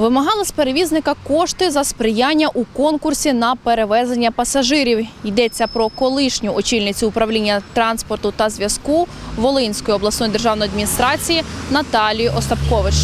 Вимагали з перевізника кошти за сприяння у конкурсі на перевезення пасажирів. Йдеться про колишню очільницю управління транспорту та зв'язку Волинської обласної державної адміністрації Наталію Остапкович.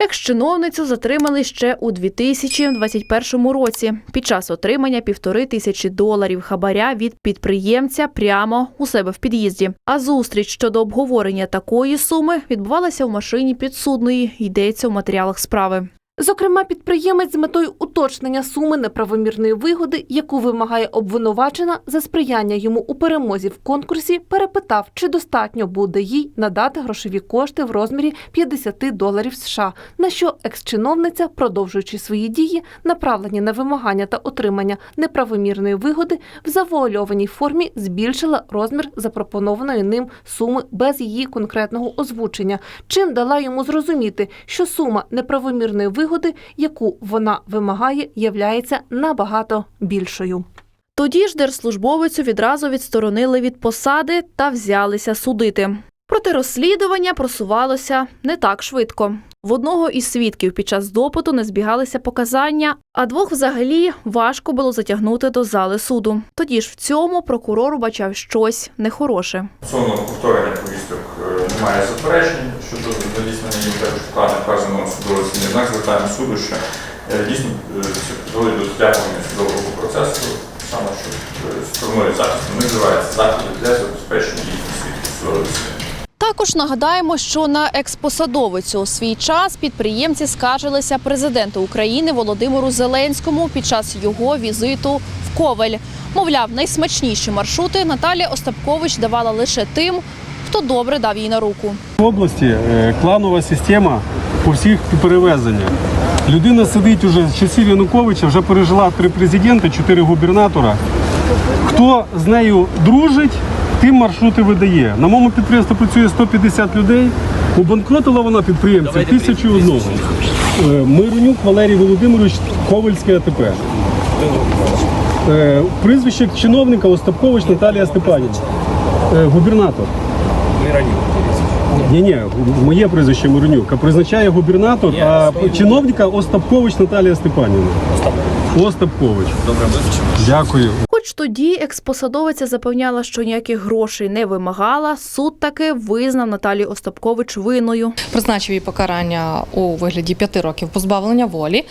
Екс-чиновницю затримали ще у 2021 році під час отримання півтори тисячі доларів хабаря від підприємця прямо у себе в під'їзді. А зустріч щодо обговорення такої суми відбувалася в машині підсудної. Йдеться у матеріалах справи. Зокрема, підприємець з метою уточнення суми неправомірної вигоди, яку вимагає обвинувачена за сприяння йому у перемозі в конкурсі, перепитав, чи достатньо буде їй надати грошові кошти в розмірі 50 доларів США. На що екс-чиновниця, продовжуючи свої дії, направлені на вимагання та отримання неправомірної вигоди, в завуальованій формі збільшила розмір запропонованої ним суми без її конкретного озвучення, чим дала йому зрозуміти, що сума неправомірної вигоди, яку вона вимагає, являється набагато більшою. Тоді ж держслужбовицю відразу відсторонили від посади та взялися судити. Проте розслідування просувалося не так швидко. В одного із свідків під час допиту не збігалися показання, а двох взагалі важко було затягнути до зали суду. Тоді ж в цьому прокурор бачав щось нехороше. Стосовно повторення повісток немає заперечень щодо їм також вкладно вказаного судового засідання. Однак звертаємо суду, що е, дійсно е, це призводить до затягування судового процесу, саме що е, стороною захисту не вживається заходи для забезпечення свідків судового засідання. Також нагадаємо, що на експосадовицю у свій час підприємці скаржилися президенту України Володимиру Зеленському під час його візиту в Ковель. Мовляв, найсмачніші маршрути Наталія Остапкович давала лише тим, хто добре дав їй на руку. В області е, кланова система по всіх перевезеннях. Людина сидить уже з часів Януковича, вже пережила три президенти, чотири губернатора. Хто з нею дружить, тим маршрути видає. На моєму підприємстві працює 150 людей. Убанкротила вона підприємців тисячу одного. Е, Миронюк Валерій Володимирович, Ковальське АТП. Е, Прізвище чиновника Остапкович Наталія Степанівна. Е, Губернатор. Ні, ні, моє прізвище Миронюк, а призначає губернатор, а чиновника Остапкович Наталія Степанівна. Остапкович. Добре, Дякую. Хоч тоді експосадовиця запевняла, що ніяких грошей не вимагала, суд таки визнав Наталію Остапкович винною. призначив їй покарання у вигляді п'яти років позбавлення волі.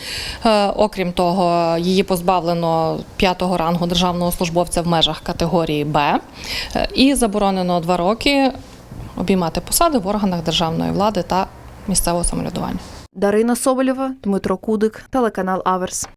Е, Окрім того, її позбавлено п'ятого рангу державного службовця в межах категорії Б Е, і заборонено два роки обіймати посади в органах державної влади та місцевого самоврядування. Дарина Соболєва, Дмитро Кудик, телеканал Аверс.